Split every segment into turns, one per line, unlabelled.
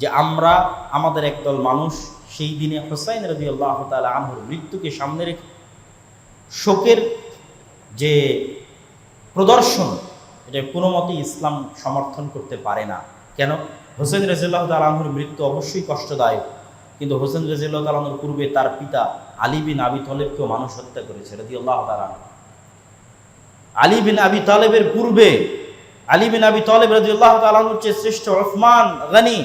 যে আমরা আমাদের একদল মানুষ সেই দিনে হোসাইন রবি আল্লাহ তালা আনহুর মৃত্যুকে সামনে রেখে শোকের যে প্রদর্শন, এটা কোনো মতেই ইসলাম সমর্থন করতে পারে না। কেন? হোসেন রাজিল্লাহ তালাহুর মৃত্যু অবশ্যই কষ্টদায়ক। কিন্তু হোসেন রাজিল্লাহ তালাহুর পূর্বে তার পিতা আলী বিন আবি তলেবকেও মানুষ হত্যা করেছে রদি আল্লাহ তালা আলী বিন আবি তালেবের পূর্বে, আলী বিন আবি তলেব রাজি আল্লাহ তালাহুর চেয়ে শ্রেষ্ঠ ওসমান গানি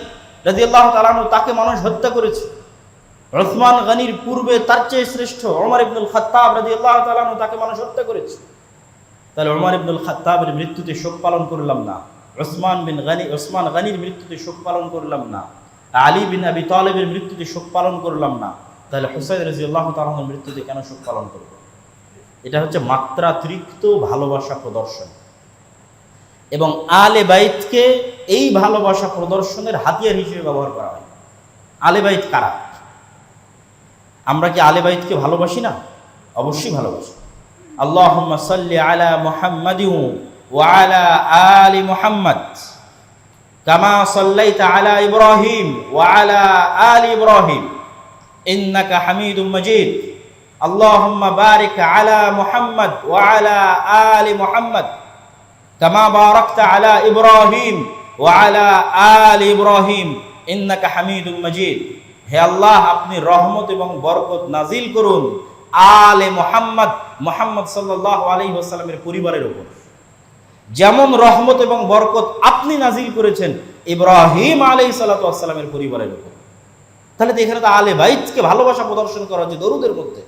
রাজি আল্লাহ তালাহু তাকে মানুষ হত্যা করেছে। ওসমান গানির পূর্বে তার চেয়ে শ্রেষ্ঠ ওমর ইবনুল খাত্তাব রাজি আল্লাহ তালাহু তাকে মানুষ হত্যা করেছে। তাহলে ওমর ইবনুল খাত্তাবের মৃত্যুতে শোক পালন করলাম না। ওসমান বিন গানি ওসমান গানির মৃত্যুতে শোক পালন করলাম না। আলী বিন আবি তালেবের মৃত্যুতে শোক পালন করলাম না। তাহলে হুসাইন রাজি আল্লাহ তালাহর মৃত্যুতে কেন শোক পালন করব? এটা হচ্ছে মাত্রাতিরিক্ত ভালোবাসা প্রদর্শন। এবং আলে বাইতকে এই ভালোবাসা প্রদর্শনের হাতিয়ার হিসেবে ব্যবহার করা হয়। আলেবাইত কারা? আমরা কি আলেবাইতকে ভালোবাসি না? অবশ্যই ভালোবাসি। আল্লাহ সাল্লি আলা মোহাম্মদ ওয়ালা আলি মোহাম্মদ, কামা সাল্লাইতা আলা ইব্রাহিম ওয়ালা আলি ইব্রাহিম, ইন্নাকা হামিদুম মজিদ। আল্লাহুম্মা বারিক আলা মোহাম্মদ ওয়ালা আলি মোহাম্মদ, কামা বারাকতা আলা ইব্রাহিম। ওয়ালা আল ইব্রাহিম, ইন্নাকা হামিদুল মজিদ। হে আল্লাহ, আপনি রহমত এবং বরকত নাজিল করুন আলে মোহাম্মদ মোহাম্মদ সাল্লাহ আলাইহি ওসালামের পরিবারের উপর। যেমন রহমত এবং বরকত আপনি নাজিল করেছেন ইব্রাহিম আলী সাল্লাতামের পরিবারের উপর। তাহলে তো এখানে তো আলে বাইতকে ভালোবাসা প্রদর্শন করা হচ্ছে দরুদের মধ্যে।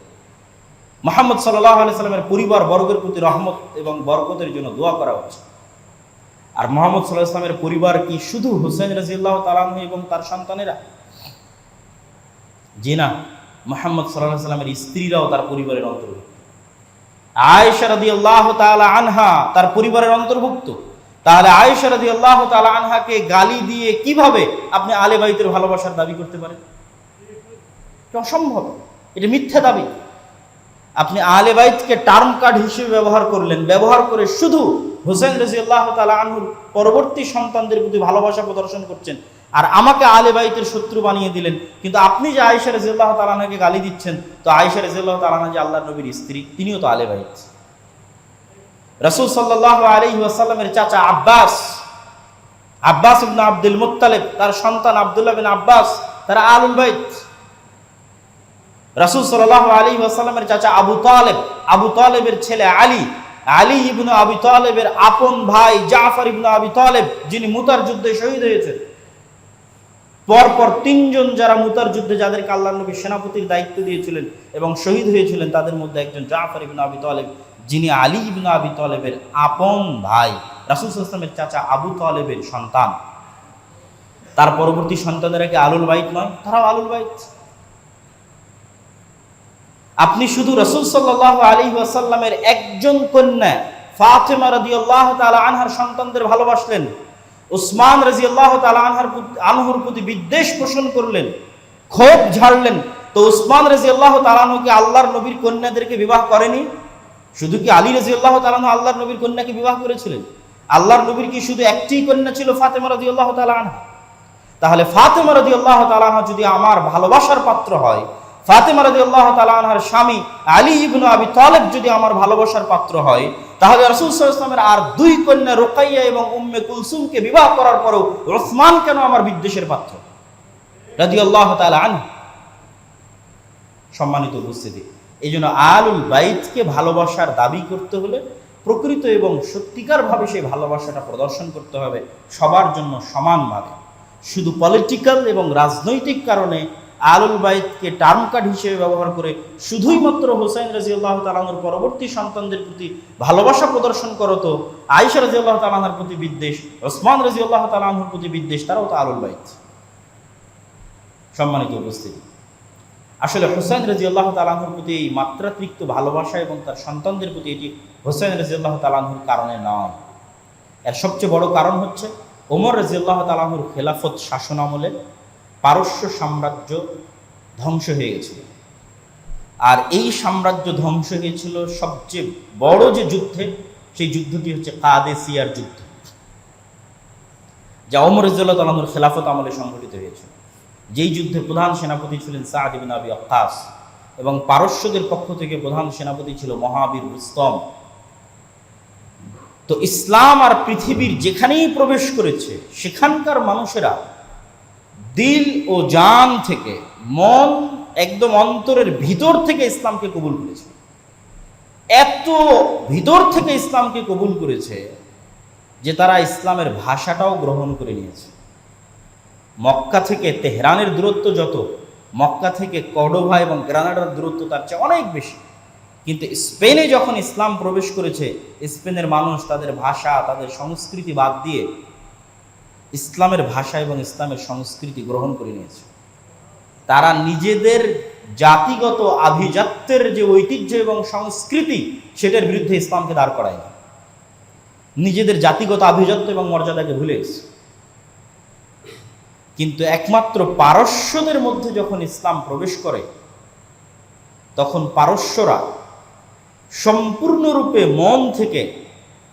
মোহাম্মদ সাল্লাহ আলি সাল্লামের পরিবার, বর্গের প্রতি রহমত এবং বরকতের জন্য দোয়া করা হচ্ছে। আর মোহাম্মদ সাল্লাহ ইসলামের পরিবার কি শুধু হুসেন রাজিল্লাহ তালাহ এবং তার সন্তানেরা? জি না, মোহাম্মদ সাল্লাহ সাল্লামের স্ত্রীরাও তার পরিবারের অন্তর্ভুক্ত। আয়েশা রাদি আল্লাহ তালা আনহা তার পরিবারের অন্তর্ভুক্ত। তাহলে আয়েশা আল্লাহ তালা আনহাকে গালি দিয়ে কীভাবে আপনি আলে বাইতের ভালোবাসার দাবি করতে পারেন? অসম্ভব। এটা মিথ্যা দাবি। আপনি আলে বাইতকে টার্ম কার্ড হিসেবে ব্যবহার করলেন। ব্যবহার করে শুধু হোসেন রাজি আল্লাহ তালা আনহুর পরবর্তী সন্তানদের প্রতি ভালোবাসা প্রদর্শন করছেন আর আমাকে আলে বাইতের শত্রু বানিয়ে দিলেন। কিন্তু আপনি যে আয়েশা রাজিল্লাহ তালানাকে গালি দিচ্ছেন, তো আয়েশা রাজিল্লাহ তালানা যে আল্লাহ নবীর স্ত্রী, তিনিও তো আলে বাইত। রসুল সাল্লাহ আলী ওয়াসাল্লামের চাচা আব্বাস আব্বাস ইবনা আব্দুল মুত্তালেব, তার সন্তান আবদুল্লাহ বিন আব্বাস, তারা আলুল বাইত। রসুল সাল্লাহ আলী ওয়াসাল্লামের চাচা আবু তালেব, আবু তালেবের ছেলে আলী আলী ইবনু আবি তালেবের আপন ভাই জাফর ইবনু আবি তালেব, যিনি মুতার যুদ্ধে শহীদ হয়েছেন। পরপর তিনজন যারা মুতার যুদ্ধে, যাদেরকে আল্লাহ নবী সেনাপতির দায়িত্ব দিয়েছিলেন এবং শহীদ হয়েছিলেন, তাদের মধ্যে একজন জাফর ইবনু আবি তালেব, যিনি আলী ইবনু আবি তালেবের আপন ভাই, রাসুল ইসলামের চাচা আবু তালেবের সন্তান। তার পরবর্তী সন্তানেরা কি আলুল বাইত নয়? তারাও আলুল বাইত। আপনি শুধু রসুল সাল্লাহ আলী ওয়াসাল্লামের একজন কন্যা ফাতেমা রদি আল্লাহ তালা আনহার সন্তানদের ভালোবাসলেন, উসমান রাজি আল্লাহ তালা আনহার আনহুর প্রতি বিদ্বেষ পোষণ করলেন, ক্ষোভ ঝাড়লেন। তো উসমান রাজি আল্লাহ তালানহুকে আল্লাহর নবীর কন্যাদেরকে বিবাহ করেনি? শুধু কি আলী রাজি আল্লাহ তালানহু আল্লাহর নবীর কন্যাকে বিবাহ করেছিলেন? আল্লাহর নবীর কি শুধু একটি কন্যা ছিল ফাতেমা রাজি আল্লাহ তালা আনহা? তাহলে ফাতেমা রাজি আল্লাহ তালানহা যদি আমার ভালোবাসার পাত্র হয় ফাতেমা রাজি আল্লাহ তালানহার স্বামী আলী ইবনু আবি তালেব যদি আমার ভালোবাসার পাত্র হয়, তাহলে রসুল ইসলামের আর দুই কন্যা রোকাইয়া এবং উম্মে কুলসুমকে বিবাহ করার পরেও রসমান কেন আমার বিদ্বেষের পাত্র? রাজি আল্লাহ আন সম্মানিত উপস্থিতি এই জন্য আলুল বাইতকে ভালোবাসার দাবি করতে হলে প্রকৃত এবং সত্যিকারভাবে সেই ভালোবাসাটা প্রদর্শন করতে হবে সবার জন্য সমানভাবে। শুধু পলিটিক্যাল এবং রাজনৈতিক কারণে আলুল বাইতকে টার্ম কার্ড হিসেবে ব্যবহার করে শুধুই মাত্র হোসাইন রাজি আল্লাহ তালানোর পরবর্তী সন্তানদের প্রতি ভালোবাসা প্রদর্শন করো তো। আয়সা রাজি আল্লাহ তালাহার প্রতি বিদ্বেষ, ওসমান রাজি আল্লাহ তালাহুর প্রতি বিদ্বেষ, তারাও তো আলুল বাইত। সম্মানিত উপস্থিতি, আসলে হোসেন রাজি আল্লাহ তালাহুর প্রতি এই মাত্রাতিরিক্ত ভালোবাসা এবং তার সন্তানদের প্রতি এটি হোসেন রাজি আল্লাহ তালাহুর কারণে নয়। এর সবচেয়ে বড় কারণ হচ্ছে ওমর রাজি আল্লাহ তালাহুর খেলাফত শাসন আমলে পারস্য সাম্রাজ্য ধ্বংস হয়ে গেছিল। আর এই সাম্রাজ্য ধ্বংস হয়েছিল সবচেয়ে বড় যে যুদ্ধে, সেই যুদ্ধটি হচ্ছে কাদেসিয়ার যুদ্ধ, যা অমর ইজ্জুল্লাহ খেলাফত আমলে সংঘটিত হয়েছিল যেই যুদ্ধে প্রধান সেনাপতি ছিলেন সাদ ইবিন আবি আক্কাস এবং পারস্যদের পক্ষ থেকে প্রধান সেনাপতি ছিল মহাবীর রুস্তম। তো ইসলাম আর পৃথিবীর যেখানেই প্রবেশ করেছে, সেখানকার মানুষেরা দিল ও জান থেকে, মন একদম অন্তরের ভিতর থেকে ইসলামকে কবুল করেছে। এত ভিতর থেকে ইসলামকে কবুল করেছে যে তারা ইসলামের ভাষাটাও গ্রহণ করে নিয়েছে। মক্কা থেকে তেহরানের দূরত্ব যত, মক্কা থেকে কডোভা এবং গ্রানাডার দূরত্ব তার চেয়ে অনেক বেশি। কিন্তু স্পেনে যখন ইসলাম প্রবেশ করেছে, স্পেনের মানুষ তাদের ভাষা, তাদের সংস্কৃতি বাদ দিয়ে ইসলামের ভাষা এবং ইসলামের সংস্কৃতি গ্রহণ করে নিয়েছে। তারা নিজেদের জাতিগত আভিজাত্যের যে ঐতিহ্য এবং সংস্কৃতি, সেটার বিরুদ্ধে ইসলামকে দাঁড় করায় না নিজেদের জাতিগত আভিজাত্য এবং মর্যাদাকে ভুলে গেছে। কিন্তু একমাত্র পারস্যদের মধ্যে যখন ইসলাম প্রবেশ করে, তখন পারস্যরা সম্পূর্ণরূপে মন থেকে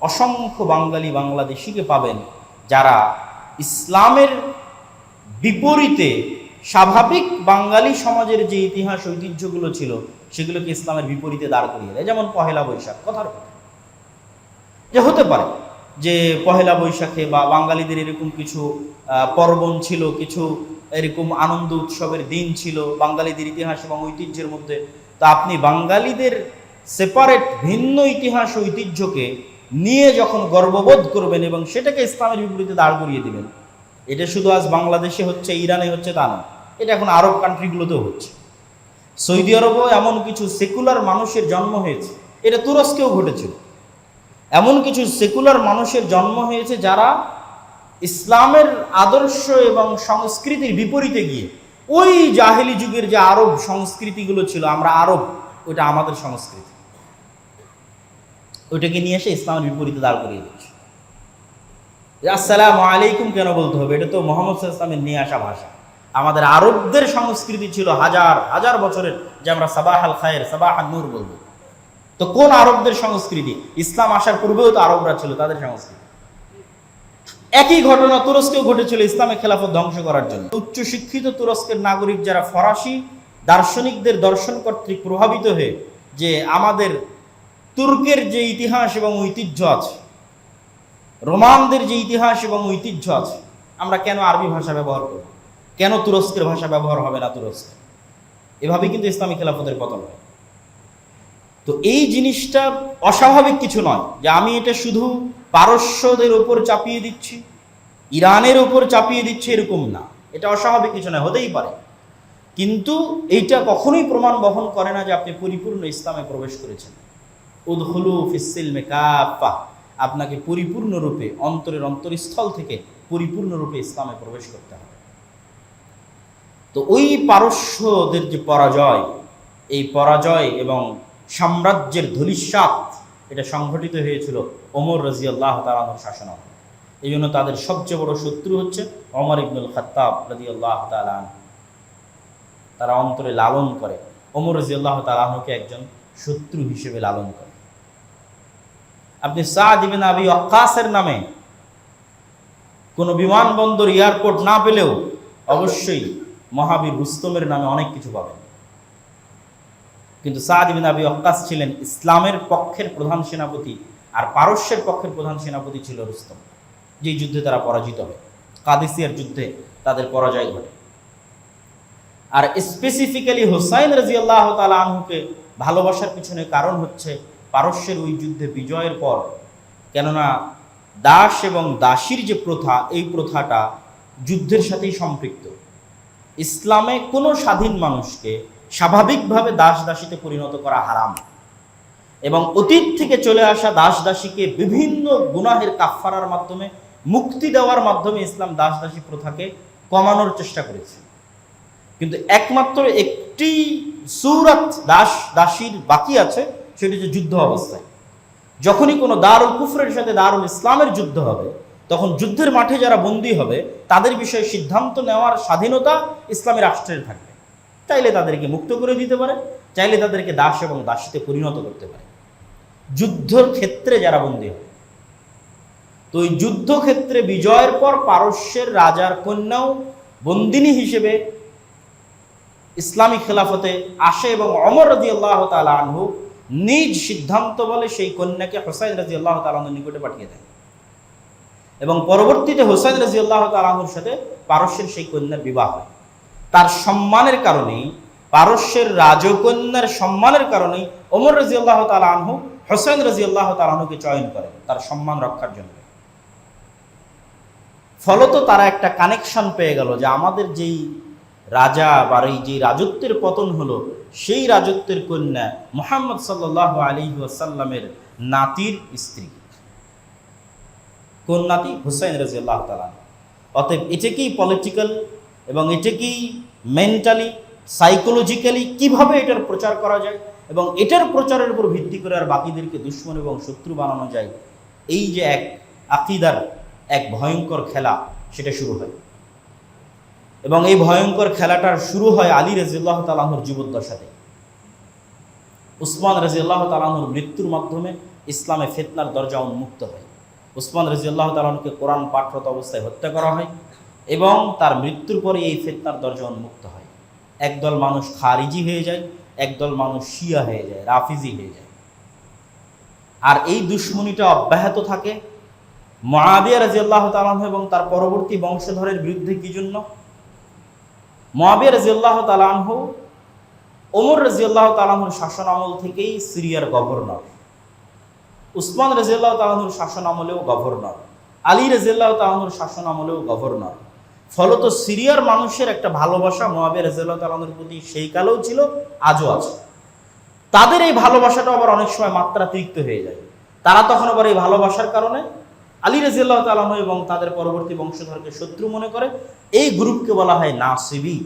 অসংখ্য বাঙালি বাংলাদেশিকে পাবেন যারা ইসলামের বিপরীতে স্বাভাবিক বাঙালি সমাজের যে ইতিহাস, ঐতিহ্যগুলো ছিল, সেগুলোকে ইসলামের বিপরীতে দাঁড় করিয়ে দেয়। যেমন পহেলা বৈশাখ, কথার কথা। যে হতে পারে যে পহেলা বৈশাখে বা বাঙালিদের এরকম কিছু পার্বণ ছিল, কিছু এরকম আনন্দ উৎসবের দিন ছিল বাঙালিদের ইতিহাস এবং ঐতিহ্যের মধ্যে, তা আপনি বাঙালিদের সেপারেট ভিন্ন ইতিহাস, ঐতিহ্যকে নিয়ে যখন গর্ববোধ করবেন এবং সেটাকে ইসলামের বিপরীতে দাঁড় করিয়ে দিবেন, এটা শুধু আজ বাংলাদেশে হচ্ছে, ইরানে হচ্ছে তা না, এটা এখন আরব কান্ট্রিগুলোতেও হচ্ছে। সৌদি আরবেও এমন কিছু সেকুলার মানুষের জন্ম হয়েছে, এটা তুরস্কেও ঘটেছিল এমন কিছু সেকুলার মানুষের জন্ম হয়েছে যারা ইসলামের আদর্শ এবং সংস্কৃতির বিপরীতে গিয়ে, ওই জাহেলি যুগের যে আরব সংস্কৃতিগুলো ছিল, আমরা আরব, ওইটা আমাদের সংস্কৃতি। ওইটাকে নিয়ে এসে ইসলামের বিপরীতে দাঁড় করিয়ে দিচ্ছে। আসসালাম আলাইকুম কেন বলতে হবে? এটা তো মোহাম্মদ ইসলামের নিয়ে আসা ভাষা। আমাদের আরবদের সংস্কৃতি ছিল হাজার হাজার বছরের, যে আমরা সাবাহ আল খায়ের সাবাহ আল নূর বলব। তো কোন আরবদের সংস্কৃতি? ইসলাম আসার পূর্বেও তো আরবরা ছিল, তাদের সংস্কৃতি। একই ঘটনা তুরস্কেও ঘটেছিল ইসলামের খেলাফত ধ্বংস করার জন্য। উচ্চ শিক্ষিত তুরস্কের নাগরিক যারা ফরাসি দার্শনিকদের দর্শন কর্তৃক প্রভাবিত হয়ে যে আমাদের তুর্কের যে ইতিহাস এবং ঐতিহ্য আছে, রোমানদের যে ইতিহাস এবং ঐতিহ্য আছে, আমরা কেন আরবি ভাষা ব্যবহার করব? কেন তুরস্কের ভাষা ব্যবহার হবে না তুরস্কে? এভাবে কিন্তু ইসলামী খেলাফতের পতন হয়। তো এই জিনিসটা অস্বাভাবিক কিছু নয় যে আমি এটা শুধু পারস্যদের ওপর চাপিয়ে দিচ্ছি, ইরানের ওপর চাপিয়ে দিচ্ছি এরকম না। এটা অস্বাভাবিক কিছু নয়, হতেই পারে। কিন্তু এইটা কখনোই প্রমাণ বহন করে না যে আপনি পরিপূর্ণ ইসলামে প্রবেশ করেছেন। উদহুলু ফিসিল মেকাফা আপনাকে পরিপূর্ণরূপে, অন্তরের অন্তরস্থল থেকে পরিপূর্ণরূপে ইসলামে প্রবেশ করতে হবে। তো ওই পারস্যদের যে পরাজয়, এই পরাজয় এবং সাম্রাজ্যের ধূলিসাৎ, এটা সংঘটিত হয়েছিল ওমর রাজি আল্লাহ তালানোর শাসনামলে এই জন্য তাদের সবচেয়ে বড় শত্রু হচ্ছে অমর ইবনুল খাত্তাব রাজি আল্লাহ তালান তারা অন্তরে লালন করে। ওমর রাজি আল্লাহ তালাহকে একজন শত্রু হিসেবে লালন করে। আপনি সাদ ইবিন আবি অক্কাসের নামে কোনো বিমানবন্দর, এয়ারপোর্ট না পেলেও অবশ্যই মহাবীর রুস্তমের নামে অনেক কিছু পাবেন। কিন্তু সাদ ইবিন আবি অক্কাস ছিলেন ইসলামের পক্ষের প্রধান সেনাপতি আর পারস্যের পক্ষের প্রধান সেনাপতি ছিল রুস্তম, যেই যুদ্ধে তারা পরাজিত হয়। কাদিসিয়ার যুদ্ধে তাদের পরাজয় ঘটে। আর স্পেসিফিক্যালি হোসাইন রাজি আল্লাহ তালা আনহুকে ভালোবাসার পিছনে কারণ হচ্ছে পারস্যের ওই যুদ্ধে বিজয়ের পর, কেননা দাস এবং দাসীর যে প্রথা, এই প্রথাটা যুদ্ধের সাথেই সম্পৃক্ত। ইসলামে কোনো স্বাধীন মানুষকে স্বাভাবিকভাবে দাস দাসীতে পরিণত করা হারাম। এবং অতীত থেকে চলে আসা দাস দাসীকে বিভিন্ন গুনাহের কাফফারার মাধ্যমে, মুক্তি দেওয়ার মাধ্যমে ইসলাম দাস দাসী প্রথাকে কমানোর চেষ্টা করেছে। কিন্তু একমাত্র একটি সুরাত দাস দাসীর বাকি আছে সেটি হচ্ছে যুদ্ধ অবস্থায়। যখনই কোনো দারুল কুফরের সাথে দারুল ইসলামের যুদ্ধ হবে, তখন যুদ্ধের মাঠে যারা বন্দী হবে, তাদের বিষয়ে সিদ্ধান্ত নেওয়ার স্বাধীনতা ইসলামী রাষ্ট্রের থাকবে। চাইলে তাদেরকে মুক্ত করে দিতে পারে, চাইলে তাদেরকে দাস এবং দাসীতে পরিণত করতে পারে। যুদ্ধর ক্ষেত্রে যারা বন্দী হবে, তো ওই যুদ্ধক্ষেত্রে বিজয়ের পর পারস্যের রাজার কন্যাও বন্দিনী হিসেবে ইসলামী খেলাফতে আসে এবং অমর রাজি আল্লাহ তালা আনহু নিজ সিদ্ধান্ত বলে সেই কন্যাকে হোসাইন রাজি আল্লাহ তালাহুর নিকটে পাঠিয়ে দেয় এবং পরবর্তীতে হোসাইন রাজি আল্লাহ তালাহুর সাথে পারস্যের সেই কন্যার বিবাহ হয়। তার সম্মানের কারণেই, পারস্যের রাজকন্যার সম্মানের কারণেই ওমর রাজি আল্লাহ তালা আনহু হোসেন রাজি আল্লাহ তালাহুকে চয়ন করেন তার সম্মান রক্ষার জন্য। ফলত তারা একটা কানেকশন পেয়ে গেল যে আমাদের যেই রাজা বা এই যে রাজত্বের পতন হলো, সেই রাজত্বের কন্যা মোহাম্মদ সাল্লাহ আলী ওয়াসাল্লামের নাতির স্ত্রী। কোন নাতি? হুসাইন রাজি আল্লাহ তালা অতএব এটাকেই পলিটিক্যাল এবং এটাকেই মেন্টালি সাইকোলজিক্যালি কীভাবে এটার প্রচার করা যায় এবং এটার প্রচারের উপর ভিত্তি করে আর বাকিদেরকে দুশ্মন এবং শত্রু বানানো যায়, এই যে এক আকিদার এক ভয়ঙ্কর খেলা, সেটা শুরু হয়। এবং এই ভয়ঙ্কর খেলাটার শুরু হয় আলী রাজিউল্লাহ তালাহুর জীবদ্দশাতে উসমান রাজিউল্লাহ তালাহুর মৃত্যুর মাধ্যমে ইসলামে ফেতনার দরজা উন্মুক্ত হয়। উসমান রাজিউল্লাহ তালাহুকে কোরআন পাঠরত অবস্থায় হত্যা করা হয় এবং তার মৃত্যুর পরে এই ফেতনার দরজা উন্মুক্ত হয়। একদল মানুষ খারিজি হয়ে যায়, একদল মানুষ শিয়া হয়ে যায়, রাফিজি হয়ে যায়। আর এই দুশ্মনীটা অব্যাহত থাকে। মহাবিয়া রাজিউল্লাহ তালাহ এবং তার পরবর্তী বংশধরের বিরুদ্ধে কি জন্য? মহাবিয়া রাজিউল্লাহ তালাহ ওমর রাজিউল্লাহ তালাহুর শাসন আমল থেকেই সিরিয়ার গভর্নর। উসমান রাজিউল্লাহ তালাহুর শাসন আমলেও গভর্নর। আলী রাজিউল্লাহ তালাহুর শাসন আমলেও গভর্নর। ফলত সিরিয়ার মানুষের একটা ভালোবাসা মহাবিয়া রাজিউল্লাহ তালাহুর প্রতি সেই কালেও ছিল, আজও আছে। তাদের এই ভালোবাসাটা আবার অনেক সময় মাত্রাতিরিক্ত হয়ে যায়। তারা তখন আবার এই ভালোবাসার কারণে আলী রাজিয়াল্লাহ তালাহ এবং তাদের পরবর্তী বংশধরকে শত্রু মনে করে, এই গ্রুপকে বলা হয় নাসিবি।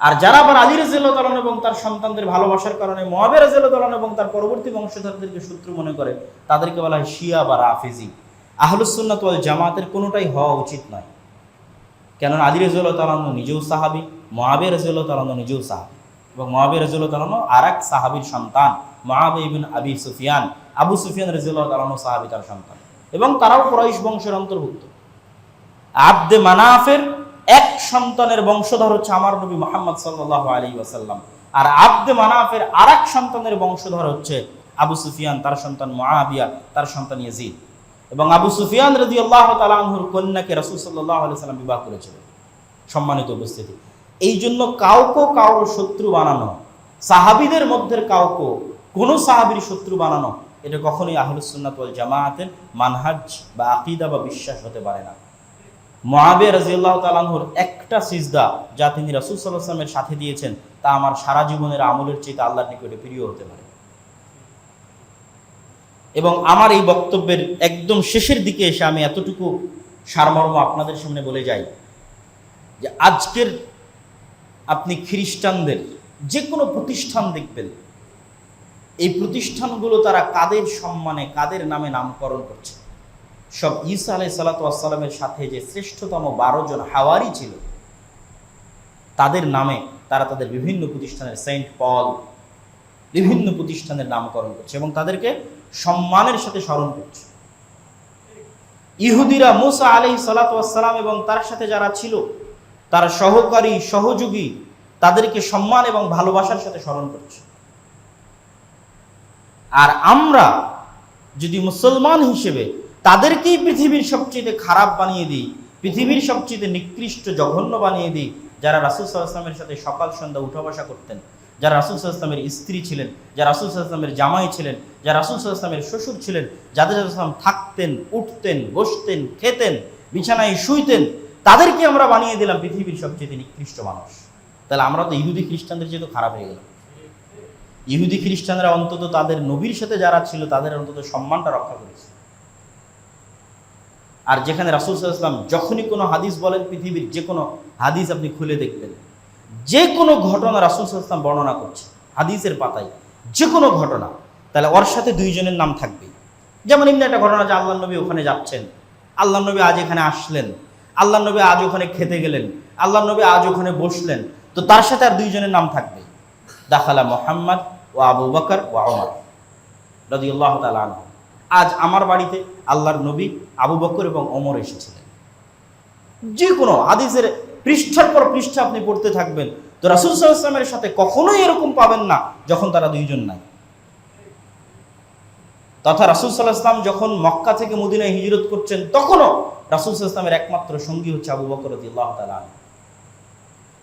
আর যারা আবার আলী রাজিয়াল্লাহ তালান এবং তার সন্তানদের ভালোবাসার কারণে মহাবে রাজিয়াল্লাহ তালান এবং তার পরবর্তী বংশধরদেরকে শত্রু মনে করে, তাদেরকে বলা হয় শিয়া বা রাফিজি। আহলুসুন্নাত ওয়াল জামাতের কোনোটাই হওয়া উচিত নয়। কেননা আলী রাজিউল্লাহ তালান নিজেও সাহাবি মহাবে রাজিউল্লাহ তালান নিজেও সাহাবি এবং মহাবে রাজিউল্লাহ তালান আর এক সাহাবির সন্তান মহাবে ইবিন আবি সুফিয়ান। আবু সুফিয়ান রাজিউল্লাহ তালান সাহাবি, তার সন্তান। এবং তারাও কুরাইশ বংশের অন্তর্ভুক্ত। আব্দে মানাফের এক সন্তানের বংশধর হচ্ছে আমার নবী মোহাম্মদ সাল্লাহ আলী ওয়াসাল্লাম। আর আব্দে মানাফের আর এক সন্তানের বংশধর হচ্ছে আবু সুফিয়ান, তার সন্তান মহাবিয়া তার সন্তান ইয়াজিদ। এবং আবু সুফিয়ান রদি আল্লাহ তালাহুর কন্যাকে রসুল সাল্লাহ সাল্লাম বিবাহ করেছিলেন। সম্মানিত উপস্থিতি। এই জন্য কাউকে কারোর শত্রু বানানো, সাহাবিদের মধ্যে কাউকে কোনো সাহাবির শত্রু বানানো এটা কখনোই আহলুসুন্নাত ওয়াল জামায়াতের মানহাজ বা আকিদা বা বিশ্বাস হতে পারে না। মহাবে রাজিউল্লাহ তালাহুর একটা সিজদা যা তিনি রাসুল সাল্লাহ আসলামের সাথে দিয়েছেন, তা আমার সারা জীবনের আমলের চেয়ে আল্লাহর নিকটে প্রিয় হতে পারে। এবং আমার এই বক্তব্যের একদম শেষের দিকে এসে আমি এতটুকু সারমর্ম আপনাদের সামনে বলে যাই যে আজকের আপনি খ্রিস্টানদের যে কোনো প্রতিষ্ঠান দেখবেন এই প্রতিষ্ঠানগুলো তারা কাদের সম্মানে, কাদের নামে নামকরণ করছে? সব ঈসা আলাই সালাতামের সাথে যে শ্রেষ্ঠতম বারো জন হাওয়ারি ছিল, তাদের নামে তারা তাদের বিভিন্ন প্রতিষ্ঠানের সেন্ট পল, বিভিন্ন প্রতিষ্ঠানের নামকরণ করছে এবং তাদেরকে সম্মানের সাথে স্মরণ করছে। ইহুদিরা মুসা আলি সালাতাম এবং তার সাথে যারা ছিল, তার সহকারী, সহযোগী, তাদেরকে সম্মান এবং ভালোবাসার সাথে স্মরণ করছে। আর আমরা যদি মুসলমান হিসেবে তাদেরকেই পৃথিবীর সবচেয়ে খারাপ বানিয়ে দিই, পৃথিবীর সবচেয়ে নিকৃষ্ট, জঘন্য বানিয়ে দিই, যারা রাসুল সাল্লাহামের সাথে সকাল সন্ধ্যা উঠা বসা করতেন, যারা রাসুল সাল্লাহামের স্ত্রী ছিলেন, যারা রাসুল সাল্লাহামের জামাই ছিলেন, যারা রাসুল সাল্লাহামের শ্বশুর ছিলেন, যাদের সাল্লাম থাকতেন, উঠতেন, বসতেন, খেতেন, বিছানায় শুইতেন তাদেরকে আমরা বানিয়ে দিলাম পৃথিবীর সবচেয়ে নিকৃষ্ট মানুষ। তাহলে আমরা তো ইহুদি খ্রিস্টানদের যেহেতু খারাপ হয়ে গেলাম। ইহুদি খ্রিস্টানরা অন্তত তাদের নবীর সাথে যারা ছিল, তাদের অন্তত সম্মানটা রক্ষা করেছে। আর যেখানে রাসুল সাল্লাম যখনই কোনো হাদিস বলেন, পৃথিবীর যে কোনো হাদিস আপনি খুলে দেখবেন। যে কোনো ঘটনা রাসুল সাল্লাম বর্ণনা করছে, হাদিসের পাতায়। যে কোনো ঘটনা। তাহলে ওর সাথে দুইজনের নাম থাকবে। যেমন এমনি একটা ঘটনা যে আল্লাহ নবী ওখানে যাচ্ছেন। আল্লাহ নবী আজ এখানে আসলেন। আল্লাহ নবী আজ ওখানে খেতে গেলেন। আল্লাহ নবী আজ ওখানে বসলেন। তো তার সাথে আর দুইজনের নাম থাকবে। দাখালা মোহাম্মদ ও আবু বকর ও আমর রদি আল্লাহ তালা আজ আমার বাড়িতে আল্লাহর নবী আবু বকর এবং অমর এসেছিলেন। যে কোনো হাদিসের পৃষ্ঠার পর পৃষ্ঠা আপনি পড়তে থাকবেন, তো রাসুল সাল্লামের সাথে কখনোই এরকম পাবেন না যখন তারা দুইজন নাই। তথা রাসুল সাল্লাহ ইসলাম যখন মক্কা থেকে মদিনায় হিজরত করছেন, তখনও রাসুল সাল্লামের একমাত্র সঙ্গী হচ্ছে আবু বকর রাজি আল্লাহ তালা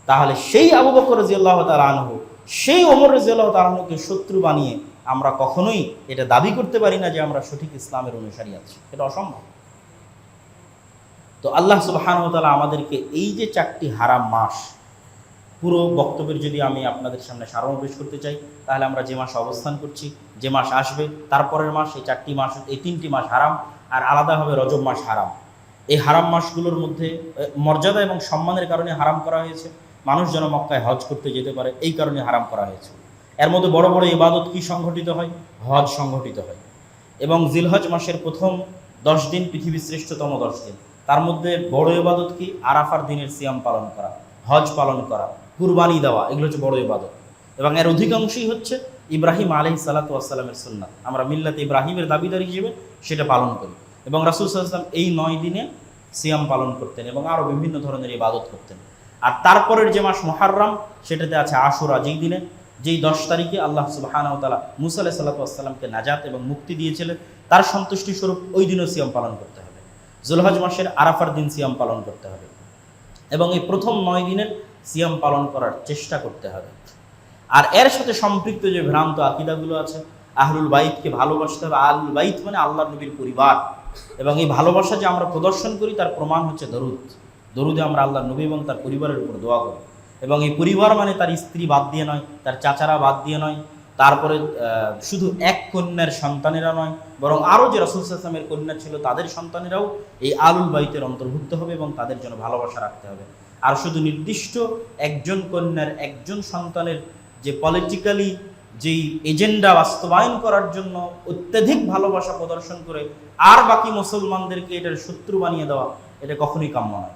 তাহলে সেই আবু বকর রাজি আল্লাহ তালা আনহু সেই ওমর রাজি আল্লাহ তালাহকে শত্রু বানিয়ে আমরা কখনোই এটা দাবি করতে পারি না যে আমরা সঠিক ইসলামের অনুসারী আছি। এটা অসম্ভব। তো আল্লাহ সুবাহান তালা আমাদেরকে এই যে চারটি হারাম মাস, পুরো বক্তব্যের যদি আমি আপনাদের সামনে সারমপেশ করতে চাই, তাহলে আমরা যে মাসে অবস্থান করছি, যে মাস আসবে, তারপরের মাস এই চারটি মাস, এই তিনটি মাস হারাম, আর আলাদাভাবে রজব মাস হারাম। এই হারাম মাসগুলোর মধ্যে মর্যাদা এবং সম্মানের কারণে হারাম করা হয়েছে। মানুষ যেন মক্কায় হজ করতে যেতে পারে, এই কারণে হারাম করা হয়েছে। এর মধ্যে বড় বড় ইবাদত কি সংঘটিত হয়? হজ সংঘটিত হয়। এবং জিলহজ মাসের প্রথম দশ দিন পৃথিবীর শ্রেষ্ঠতম দশ দিন। তার মধ্যে বড় ইবাদত কি? আরাফার দিনের সিয়াম পালন করা, হজ পালন করা, কুরবানি দেওয়া, এগুলো হচ্ছে বড় ইবাদত। এবং এর অধিকাংশই হচ্ছে ইব্রাহিম আলহি সালাতু আসসালামের সুন্নাত। আমরা মিল্লাতে ইব্রাহিমের দাবিদার হিসেবে সেটা পালন করি। এবং রাসুল সাল্লাম এই নয় দিনে সিয়াম পালন করতেন এবং আরও বিভিন্ন ধরনের ইবাদত করতেন। আর তারপরের যে মাস মহারম সেটাতে আছে আশুরা, যেই দিনে, যেই দশ তারিখে আল্লাহ সুবাহানতালা মুসা আলাহ সাল্লাতু আসসালামকে নাজাত এবং মুক্তি দিয়েছিলেন, তার সন্তুষ্টি স্বরূপ ওই দিনও সিয়াম পালন করতে হবে। জুলহজ মাসের আরাফার দিন সিয়াম পালন করতে হবে এবং এই প্রথম নয় দিনের সিয়াম পালন করার চেষ্টা করতে হবে। আর এর সাথে সম্পৃক্ত যে ভ্রান্ত আকিদাগুলো আছে, আহলুল বাইতকে ভালোবাসতে হবে। আহলুল বাইত মানে আল্লাহ নবীর পরিবার। এবং এই ভালোবাসা যে আমরা প্রদর্শন করি, তার প্রমাণ হচ্ছে দরুদ। দরুদে আমরা আল্লাহ নবী এবং তার পরিবারের উপর দোয়া করি। এবং এই পরিবার মানে তার স্ত্রী বাদ দিয়ে নয়, তার চাচারা বাদ দিয়ে নয়, তারপরে শুধু এক কন্যার সন্তানেরা নয়, বরং আরও যে রসুল সাল্লামের কন্যা ছিল তাদের সন্তানেরাও এই আলুল বাইতের অন্তর্ভুক্ত হবে এবং তাদের জন্য ভালোবাসা রাখতে হবে। আর শুধু নির্দিষ্ট একজন কন্যার একজন সন্তানের যে পলিটিক্যালি যেই এজেন্ডা বাস্তবায়ন করার জন্য অত্যাধিক ভালোবাসা প্রদর্শন করে, আর বাকি মুসলমানদেরকে এটার শত্রু বানিয়ে দেওয়া, এটা কখনোই কাম্য নয়।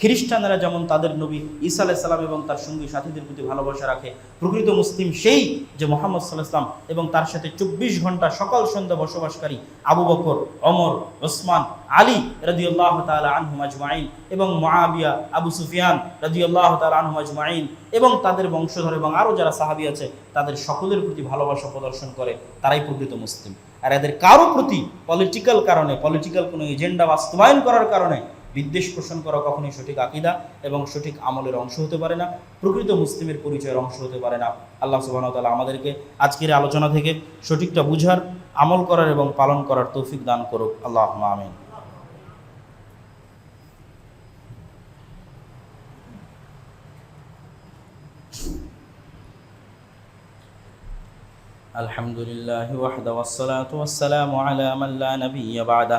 খ্রিস্টানরা যেমন তাদের নবী ঈসা আলাহ সাল্লাম এবং তার সঙ্গী সাথীদের প্রতি ভালোবাসা রাখে, প্রকৃত মুসলিম সেই যে মোহাম্মদ সাল্লাহ ইসলাম এবং তার সাথে চব্বিশ ঘণ্টা সকাল সন্ধ্যা বসবাসকারী আবু বকর অমর ওসমান, আলী রদিউল্লাহ তালা আনহুম আজমাইন এবং মহাবিয়া আবু সুফিয়ান রদিউল্লাহ তালা আনহুম আজমাইন এবং তাদের বংশধর এবং আরও যারা সাহাবি আছে, তাদের সকলের প্রতি ভালোবাসা প্রদর্শন করে, তারাই প্রকৃত মুসলিম। আর এদের কারও প্রতি পলিটিক্যাল কারণে পলিটিক্যাল কোনো এজেন্ডা বাস্তবায়ন করার কারণে বিদ্বেষ পোষণ করা কখনোই সঠিক আকিদা এবং সঠিক আমলের অংশ হতে পারে না। প্রকৃত মুসলিমের পরিচয়ের অংশ হতে পারে না। আল্লাহ সুবাহতালা আমাদেরকে আজকের আলোচনা থেকে সঠিকটা বুঝার, আমল করার এবং পালন করার তৌফিক দান করুক। আল্লাহ আমিন। আলহামদুলিল্লাহ ওয়াহদা ওয়াসসালাতু ওয়াসসালামু আলা মান লা নাবিয়্যা বা'দা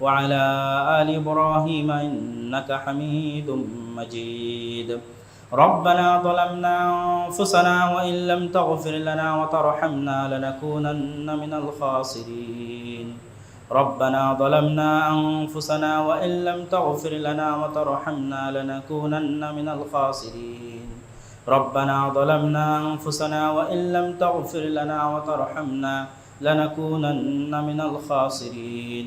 وعلى آل إبراهيم إنك حميد مجيد. ربنا ظلمنا أنفسنا وإن لم تغفر لنا وترحمنا لنكونن من الخاسرين. ربنا ظلمنا أنفسنا وإن لم تغفر لنا وترحمنا لنكونن من الخاسرين. ربنا ظلمنا أنفسنا وإن لم تغفر لنا وترحمنا لنكونن من الخاسرين.